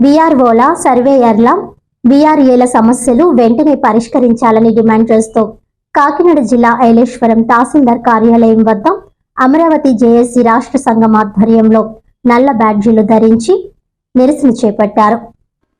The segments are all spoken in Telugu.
బీఆర్ఓల సర్వేయర్ల బీఆర్ఏల సమస్యలు వెంటనే పరిష్కరించాలని డిమాండ్ చేస్తూ కాకినాడ జిల్లా ఐలేశ్వరం తహసీల్దార్ కార్యాలయం వద్ద అమరావతి జేఏసీ రాష్ట్ర సంఘం ఆధ్వర్యంలో నల్ల బ్యాడ్జీలు ధరించి నిరసన చేపట్టారు.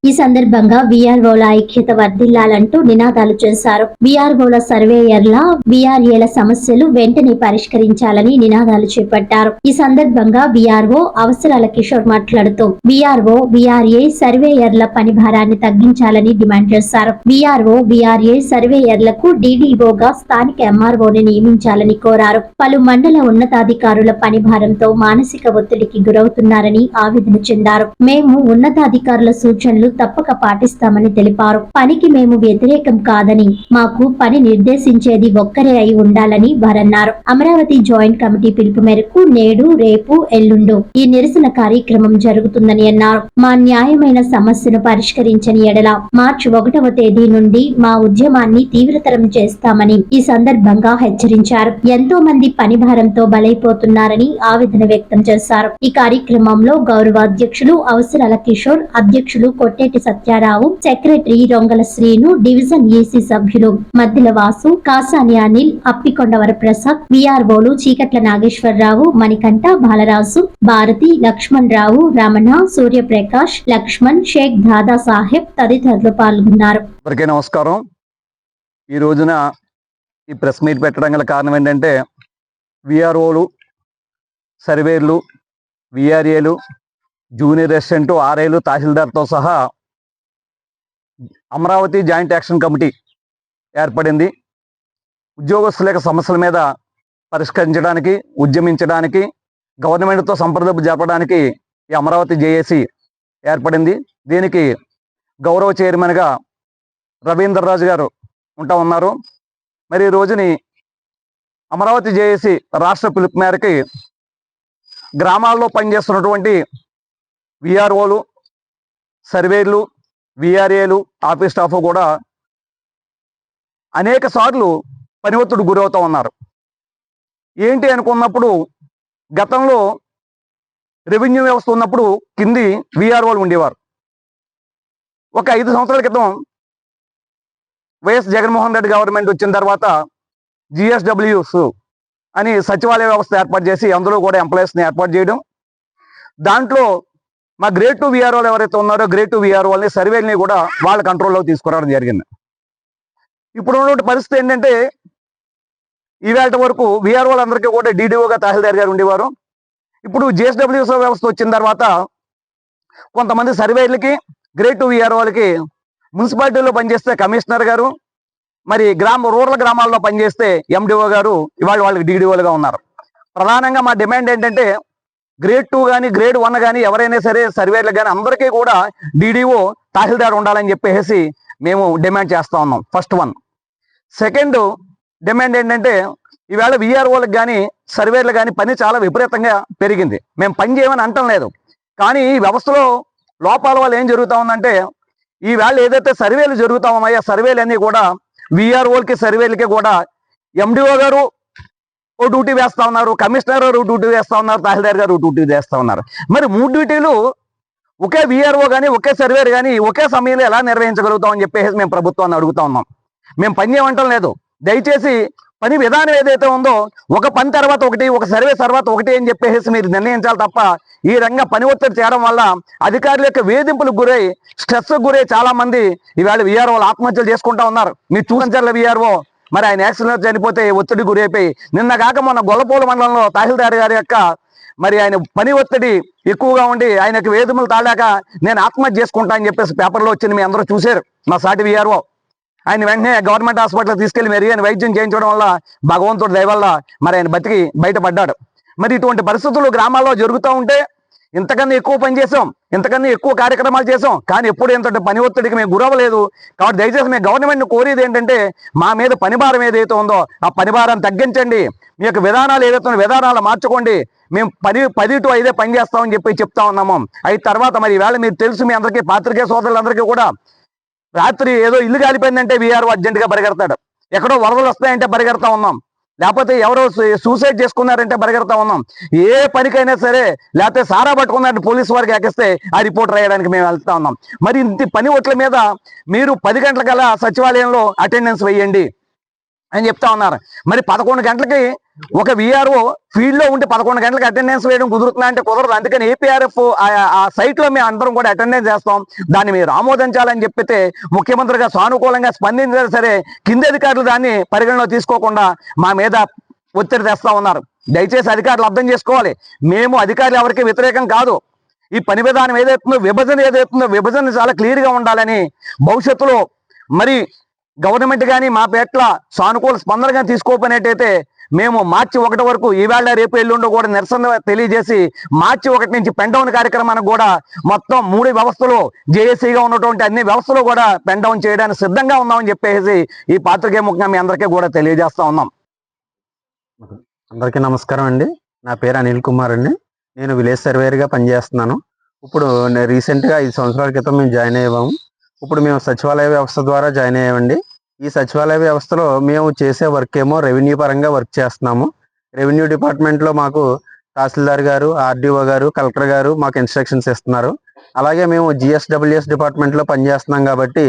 ఈ సందర్భంగా విఆర్ఓల ఐక్యత వర్ధిల్లాలంటూ నినాదాలు చేశారు. విఆర్ఓల సర్వేయర్ల విఆర్ఏల సమస్యలు వెంటనే పరిష్కరించాలని నినాదాలు చేపట్టారు. ఈ సందర్భంగా విఆర్ఓ అవసరాల కిషోర్ మాట్లాడుతూ విఆర్ఓ విఆర్ఏ సర్వేయర్ల పని భారాన్ని తగ్గించాలని డిమాండ్ చేశారు. విఆర్ఓ బీఆర్ఏ సర్వేయర్లకు డిడిఓగా స్థానిక ఎంఆర్ఓని నియమించాలని కోరారు. పలు మండల ఉన్నతాధికారుల పని భారంతో మానసిక ఒత్తిడికి గురవుతున్నారని ఆవేదన చెందారు. మేము ఉన్నతాధికారుల సూచనలు తప్పక పాటిస్తామని తెలిపారు. పనికి మేము వ్యతిరేకం కాదని మాకు పని నిర్దేశించేది ఒక్కరే అయి ఉండాలని వారన్నారు. అమరావతి జాయింట్ కమిటీ పిలుపు మేరకు నేడు రేపు ఎల్లుండు ఈ నిరసన కార్యక్రమం జరుగుతుందని అన్నారు. మా న్యాయమైన సమస్యను పరిష్కరించని ఎడల మార్చి ఒకటవ తేదీ నుండి మా ఉద్యమాన్ని తీవ్రతరం చేస్తామని ఈ సందర్భంగా హెచ్చరించారు. ఎంతో మంది పని భారంతో బలైపోతున్నారని ఆవేదన వ్యక్తం చేశారు. ఈ కార్యక్రమంలో గౌరవ అధ్యక్షులు అవసరాల కిషోర్ అధ్యక్షులు Kotte Kotteti Satyarao secretary Rongala Srinu division EC సభ్యులు మద్దిల వాసు కాసాని అనిల్ అప్పికొండ వరప్రసాద్ విఆర్ఓలు చీకట్ల నాగేశ్వరరావు మణికంఠ బాలరాజు భారతి లక్ష్మణ్ రావు రమణ సూర్యప్రకాష్ లక్ష్మణ్ షేక్ దాదా సాహెబ్ తదితరులు పాల్గొన్నారు. నమస్కారం. ఈ రోజున ఈ ప్రెస్ మీట్ పెట్టడం గల కారణం ఏంటంటే విఆర్ఓలు సర్వేర్లు విఆర్ఏలు జూనియర్ రెసిడెంట్ ఆర్ఏలు తహసీల్దార్తో సహా అమరావతి జాయింట్ యాక్షన్ కమిటీ ఏర్పడింది. ఉద్యోగస్తుల యొక్క సమస్యల మీద పరిష్కరించడానికి ఉద్యమించడానికి గవర్నమెంట్తో సంప్రదింపు జరపడానికి ఈ అమరావతి జేఏసీ ఏర్పడింది. దీనికి గౌరవ చైర్మన్గా రవీంద్రరాజు గారు ఉంటా ఉన్నారు. మరి ఈ రోజుని అమరావతి జేఏసీ రాష్ట్ర పిలుపు మేరకి గ్రామాల్లో పనిచేస్తున్నటువంటి విఆర్ఓలు సర్వేర్లు విఆర్ఏలు ఆఫీస్ స్టాఫ్ కూడా అనేక సార్లు పని ఒత్తిడి గురవుతూ ఉన్నారు. ఏంటి అనుకున్నప్పుడు గతంలో రెవెన్యూ వ్యవస్థ ఉన్నప్పుడు కింది విఆర్ఓలు ఉండేవారు. ఒక ఐదు సంవత్సరాల క్రితం వైఎస్ జగన్మోహన్ రెడ్డి గవర్నమెంట్ వచ్చిన తర్వాత జిఎస్డబ్ల్యూస్ అని సచివాలయ వ్యవస్థ ఏర్పాటు చేసి అందులో కూడా ఎంప్లాయీస్ని ఏర్పాటు చేయడం. దాంట్లో మా గ్రేడ్ టూ విఆర్ఓలు ఎవరైతే ఉన్నారో గ్రేడ్ టూ విఆర్ఓల్ని సర్వేల్ని కూడా వాళ్ళ కంట్రోల్లో తీసుకురావడం జరిగింది. ఇప్పుడు ఉన్నటువంటి పరిస్థితి ఏంటంటే ఈవేళ వరకు విఆర్ అందరికీ కూడా డీడీఓగా తహసీల్దార్ గారు ఉండేవారు. ఇప్పుడు జిఎస్డబ్ల్యూస్ వ్యవస్థ వచ్చిన తర్వాత కొంతమంది సర్వేలకి గ్రేడ్ టూ విఆర్ఓలకి మున్సిపాలిటీలో పనిచేస్తే కమిషనర్ గారు మరి గ్రామ రూరల్ గ్రామాల్లో పనిచేస్తే ఎండిఓ గారు ఇవాళ వాళ్ళకి డీడీఓలుగా ఉన్నారు. ప్రధానంగా మా డిమాండ్ ఏంటంటే గ్రేడ్ టూ కానీ గ్రేడ్ వన్ కానీ ఎవరైనా సరే సర్వేలు కానీ అందరికీ కూడా డీడీఓ తహసీల్దార్ ఉండాలని చెప్పేసి మేము డిమాండ్ చేస్తూ ఉన్నాం. ఫస్ట్ వన్ సెకండ్ డిమాండ్ ఏంటంటే ఈవేళ విఆర్ఓలకు కానీ సర్వేలు కానీ పని చాలా విపరీతంగా పెరిగింది. మేము పని చేయమని అంటం లేదు. కానీ ఈ వ్యవస్థలో లోపాల వల్ల ఏం జరుగుతా ఉందంటే ఈవేళ ఏదైతే సర్వేలు జరుగుతా ఉన్నాయో ఆ సర్వేలు అన్నీ కూడా విఆర్ఓలకి సర్వేలకి కూడా ఎండిఓ గారు ఓ డ్యూటీ వేస్తా ఉన్నారు కమిషనర్ డ్యూటీ వేస్తా ఉన్నారు తహసీల్దార్ గారు డ్యూటీ వేస్తా ఉన్నారు. మరి మూడు డ్యూటీలు ఒకే విఆర్ఓ కానీ ఒకే సర్వేర్ కానీ ఒకే సమయంలో ఎలా నిర్వహించగలుగుతాం అని చెప్పేసి మేము ప్రభుత్వాన్ని అడుగుతా ఉన్నాం. మేము పని చేయమంటాం లేదు. దయచేసి పని విధానం ఏదైతే ఉందో ఒక పని తర్వాత ఒకటి ఒక సర్వే తర్వాత ఒకటి అని చెప్పేసి మీరు నిర్ణయించాలి తప్ప ఈ రంగ పని ఒత్తిడి చేయడం వల్ల అధికారుల యొక్క వేధింపులకు గురై స్ట్రెస్ గురై చాలా మంది ఈవేళ విఆర్ఓలు ఆత్మహత్యలు చేసుకుంటా ఉన్నారు. మీరు చూసించాల విఆర్ఓ మరి ఆయన యాక్సిడెంట్ చనిపోతే ఒత్తిడి గురైపోయి. నిన్న కాక మొన్న గొల్లపూల మండలంలో తహసీల్దార్ గారి యొక్క మరి ఆయన పని ఒత్తిడి ఎక్కువగా ఉండి ఆయనకు వేధింపులు తాళాక నేను ఆత్మహత్య చేసుకుంటా అని చెప్పేసి పేపర్లో వచ్చింది మీ అందరూ చూశారు. మా సాటి విఆర్ఓ ఆయన వెంటనే గవర్నమెంట్ హాస్పిటల్ తీసుకెళ్ళి మరి ఆయన వైద్యం చేయించడం వల్ల భగవంతుడు దయవల్ల మరి ఆయన బతికి బయటపడ్డాడు. మరి ఇటువంటి పరిస్థితులు గ్రామాల్లో జరుగుతూ ఉంటే ఇంతకన్నా ఎక్కువ పని చేసాం. ఇంతకన్నా ఎక్కువ కార్యక్రమాలు చేసాం. కానీ ఎప్పుడు ఇంత పని ఒత్తిడికి మేము గురవలేదు కాబట్టి దయచేసి మేము గవర్నమెంట్ కోరేది ఏంటంటే మా మీద పనిభారం ఏదైతే ఉందో ఆ పని భారం తగ్గించండి. మీ యొక్క విధానాలు ఏదైతే విధానాలు మార్చుకోండి. మేము పది పది టు ఐదే పని చేస్తామని చెప్పి చెప్తా ఉన్నాము. అయిన తర్వాత మరి ఈవేళ మీరు తెలుసు మీ అందరికీ పాత్రికేయ సోదరులందరికీ కూడా రాత్రి ఏదో ఇల్లు కాలిపోయిందంటే వీఆర్ అర్జెంటుగా పరిగెడతాడు. ఎక్కడో వరదలు వస్తాయంటే పరిగెడతా ఉన్నాం. లేకపోతే ఎవరో సూ- సూసైడ్ చేసుకున్నారంటే పరిగెడతా ఉన్నాం. ఏ పనికైనా సరే లేకపోతే సారా పట్టుకున్నారంటే పోలీసు వారికి ఎక్కిస్తే ఆ రిపోర్ట్ రాయడానికి మేము వెళ్తా ఉన్నాం. మరి ఇంత పని ఒట్ల మీద మీరు పది గంటల సచివాలయంలో అటెండెన్స్ వేయండి అని చెప్తా ఉన్నారు. మరి పదకొండు గంటలకి ఒక విఆర్ఓ ఫీల్డ్లో ఉంటే పదకొండు గంటలకు అటెండెన్స్ వేయడం కుదురుతుందా అంటే కుదరదు. అందుకని ఏపీఆర్ఎఫ్ ఆ సైట్లో మేము అందరం కూడా అటెండెన్స్ చేస్తాం. దాన్ని మీరు ఆమోదించాలని చెప్పితే ముఖ్యమంత్రిగా సానుకూలంగా స్పందించారు సరే కింది అధికారులు దాన్ని పరిగణలో తీసుకోకుండా మా మీద ఒత్తిడి తెస్తా ఉన్నారు. దయచేసి అధికారులు అర్థం చేసుకోవాలి. మేము అధికారులు ఎవరికి వ్యతిరేకం కాదు. ఈ పని విధానం ఏదైతుందో విభజన ఏదైతుందో విభజన చాలా క్లియర్గా ఉండాలని భవిష్యత్తులో మరి గవర్నమెంట్ కానీ మా పేట్ల సానుకూల స్పందనగా తీసుకోపోయినట్టయితే తీసుకోకపోయినట్టయితే మేము మార్చి ఒకటి వరకు ఈవేళ రేపు ఎల్లుండో కూడా నిరసన తెలియజేసి మార్చి ఒకటి నుంచి పెండౌన్ కార్యక్రమానికి కూడా మొత్తం మూడు వ్యవస్థలు జేఏసీగా ఉన్నటువంటి అన్ని వ్యవస్థలు కూడా పెండౌన్ చేయడానికి సిద్ధంగా ఉన్నామని చెప్పేసి ఈ పాత్రికే ముఖ్యంగా మీ అందరికీ కూడా తెలియజేస్తా ఉన్నాం. అందరికీ నమస్కారం అండి. నా పేరు అనిల్ కుమార్ అండి. నేను విలేజ్ సర్వేయర్గా పనిచేస్తున్నాను. ఇప్పుడు రీసెంట్గా ఐదు సంవత్సరాల క్రితం మేము జాయిన్ అయ్యాము. ఇప్పుడు మేము సచివాలయ వ్యవస్థ ద్వారా జాయిన్ అయ్యామండి. ఈ సచివాలయ వ్యవస్థలో మేము చేసే వర్క్ ఏమో రెవెన్యూ పరంగా వర్క్ చేస్తున్నాము. రెవెన్యూ డిపార్ట్మెంట్లో మాకు తహసీల్దార్ గారు ఆర్డీఓ గారు కలెక్టర్ గారు మాకు ఇన్స్ట్రక్షన్స్ ఇస్తున్నారు. అలాగే మేము జిఎస్డబ్ల్యూఎస్ డిపార్ట్మెంట్లో పనిచేస్తున్నాం కాబట్టి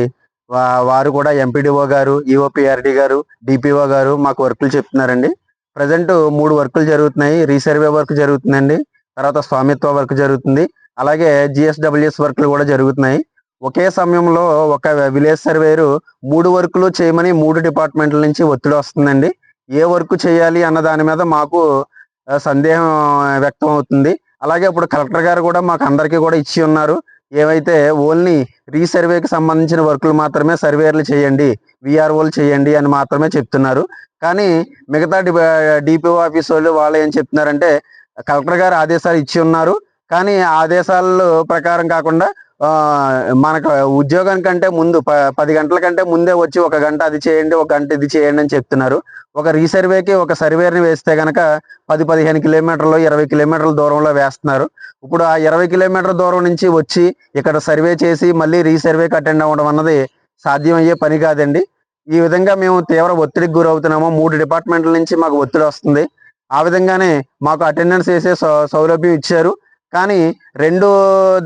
వారు కూడా ఎంపీడీఓ గారు ఈఓపిఆర్డి గారు డిపిఓ గారు మాకు వర్కులు చెప్తున్నారండి. ప్రజెంట్ మూడు వర్కులు జరుగుతున్నాయి. రీసర్వే వర్క్ జరుగుతుందండి. తర్వాత స్వామిత్వ వర్క్ జరుగుతుంది. అలాగే జిఎస్డబ్ల్యూఎస్ వర్క్లు కూడా జరుగుతున్నాయి. ఒకే సమయంలో ఒక విలేజ్ సర్వేరు మూడు వర్కులు చేయమని మూడు డిపార్ట్మెంట్ల నుంచి ఒత్తిడి వస్తుందండి. ఏ వర్క్ చేయాలి అన్న దాని మీద మాకు సందేహం వ్యక్తం అవుతుంది. అలాగే ఇప్పుడు కలెక్టర్ గారు కూడా మాకు అందరికీ కూడా ఇచ్చి ఉన్నారు. ఏవైతే ఓన్లీ రీసర్వేకి సంబంధించిన వర్కులు మాత్రమే సర్వేర్లు చేయండి విఆర్ఓలు చేయండి అని మాత్రమే చెప్తున్నారు. కానీ మిగతా డిపిఓ ఆఫీస్ వాళ్ళు వాళ్ళు ఏం చెప్తున్నారంటే కలెక్టర్ గారు ఆదేశాలు ఇచ్చి ఉన్నారు. కానీ ఆదేశాల ప్రకారం కాకుండా మనకు ఉద్యోగం కంటే ముందు ప- పది గంటల కంటే ముందే వచ్చి ఒక గంట అది చేయండి ఒక గంట ఇది చేయండి అని చెప్తున్నారు. ఒక రీసర్వేకి ఒక సర్వేర్ని వేస్తే గనక పది పదిహేను కిలోమీటర్లు ఇరవై కిలోమీటర్ల దూరంలో వేస్తున్నారు. ఇప్పుడు ఆ ఇరవై కిలోమీటర్ల దూరం నుంచి వచ్చి ఇక్కడ సర్వే చేసి మళ్ళీ రీసర్వేకి అటెండ్ అవ్వడం అన్నది సాధ్యమయ్యే పని కాదండి. ఈ విధంగా మేము తీవ్ర ఒత్తిడికి గురవుతున్నాము. మూడు డిపార్ట్మెంట్ల నుంచి మాకు ఒత్తిడి వస్తుంది. ఆ విధంగానే మాకు అటెండెన్స్ వేసే సౌ- సౌలభ్యం ఇచ్చారు. కానీ రెండు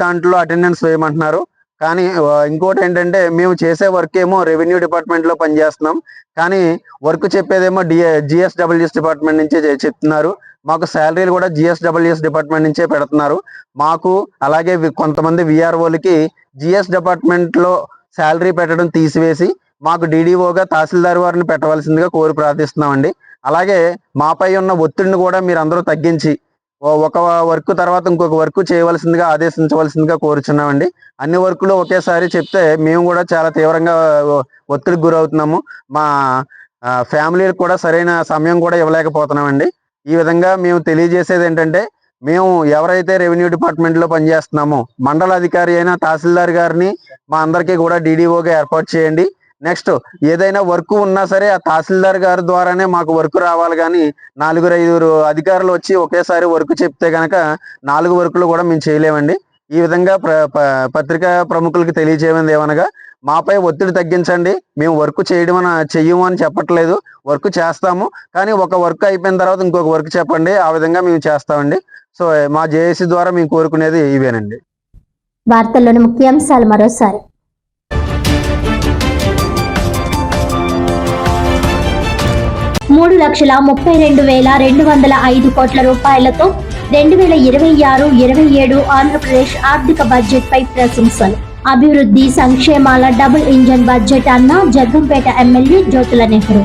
దాంట్లో అటెండెన్స్ వేయమంటున్నారు. కానీ ఇంకోటి ఏంటంటే మేము చేసే వర్క్ ఏమో రెవెన్యూ డిపార్ట్మెంట్లో పనిచేస్తున్నాం. కానీ వర్క్ చెప్పేదేమో డిఏ జిఎస్డబ్ల్యూఎస్ డిపార్ట్మెంట్ నుంచే చెప్తున్నారు. మాకు శాలరీలు కూడా జిఎస్డబ్ల్యూఎస్ డిపార్ట్మెంట్ నుంచే పెడుతున్నారు. మాకు అలాగే కొంతమంది విఆర్ఓలకి జిఎస్ డిపార్ట్మెంట్లో శాలరీ పెట్టడం తీసివేసి మాకు డీడీఓగా తహసీల్దార్ వారిని పెట్టవలసిందిగా కోరి ప్రార్థిస్తున్నామండి. అలాగే మాపై ఉన్న ఒత్తిడిని కూడా మీరు అందరూ తగ్గించి ఒక వర్క్ తర్వాత ఇంకొక వర్క్ చేయవలసిందిగా ఆదేశించవలసిందిగా కోరుచున్నామండి. అన్ని వర్కులు ఒకేసారి చెప్తే మేము కూడా చాలా తీవ్రంగా ఒత్తిడికి గురవుతున్నాము. మా ఫ్యామిలీలకు కూడా సరైన సమయం కూడా ఇవ్వలేకపోతున్నామండి. ఈ విధంగా మేము తెలియజేసేది ఏంటంటే మేము ఎవరైతే రెవెన్యూ డిపార్ట్మెంట్లో పనిచేస్తున్నామో మండల అధికారి అయిన తహసీల్దార్ గారిని మా అందరికీ కూడా డీడీఓగా ఏర్పాటు చేయండి. నెక్స్ట్ ఏదైనా వర్క్ ఉన్నా సరే ఆ తహసీల్దార్ గారి ద్వారానే మాకు వర్క్ రావాలి కానీ నాలుగురు ఐదుగురు అధికారులు వచ్చి ఒకేసారి వర్క్ చెప్తే కనుక నాలుగు వర్కులు కూడా మేము చేయలేమండి. ఈ విధంగా ప- పత్రికా ప్రముఖులకు తెలియజేయమంది ఏమనగా మాపై ఒత్తిడి తగ్గించండి. మేము వర్క్ చేయడం అని చెయ్యము అని చెప్పట్లేదు. వర్క్ చేస్తాము. కానీ ఒక వర్క్ అయిపోయిన తర్వాత ఇంకొక వర్క్ చెప్పండి. ఆ విధంగా మేము చేస్తామండి. సో మా జేఏసీ ద్వారా మేము కోరుకునేది ఇవేనండి. వార్తల్లోని ముఖ్యాంశాలు మరోసారి. లక్షల ముప్పై రెండు వేల రెండు వందల ఐదు కోట్ల రూపాయలతో రెండు వేల ఇరవై ఆరు ఇరవై ఏడు ఆంధ్రప్రదేశ్ ఆర్థిక బడ్జెట్ పై ప్రశంసలు. అభివృద్ధి సంక్షేమాల డబుల్ ఇంజన్ బడ్జెట్ అన్న జగ్గంపేట ఎమ్మెల్యే జ్యోతుల నెహ్రూ.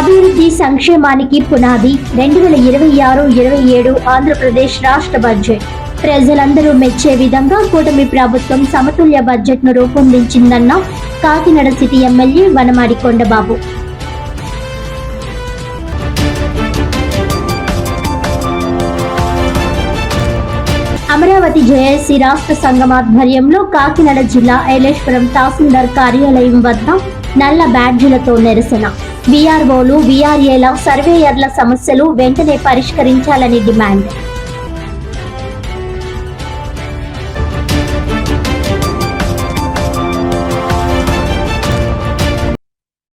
అభివృద్ధి సంక్షేమానికి పునాది రెండు వేల ఇరవై ఆరు ఇరవై ఏడు ఆంధ్రప్రదేశ్ రాష్ట్ర బడ్జెట్. ప్రజలందరూ మెచ్చే విధంగా కూటమి ప్రభుత్వం సమతుల్య బడ్జెట్ను రూపొందించిందన్న Kakinada city MLA Vanamadi Kondababu. Amaravati JAC రాష్ట్ర సంఘం ఆధ్వర్యంలో కాకినాడ జిల్లా ఐలేశ్వరం తహసీల్దార్ కార్యాలయం వద్ద నల్ల బ్యాడ్జీలతో నిరసన. విఆర్ఓలు విఆర్ఏల సర్వేయర్ల సమస్యలు వెంటనే పరిష్కరించాలని డిమాండ్.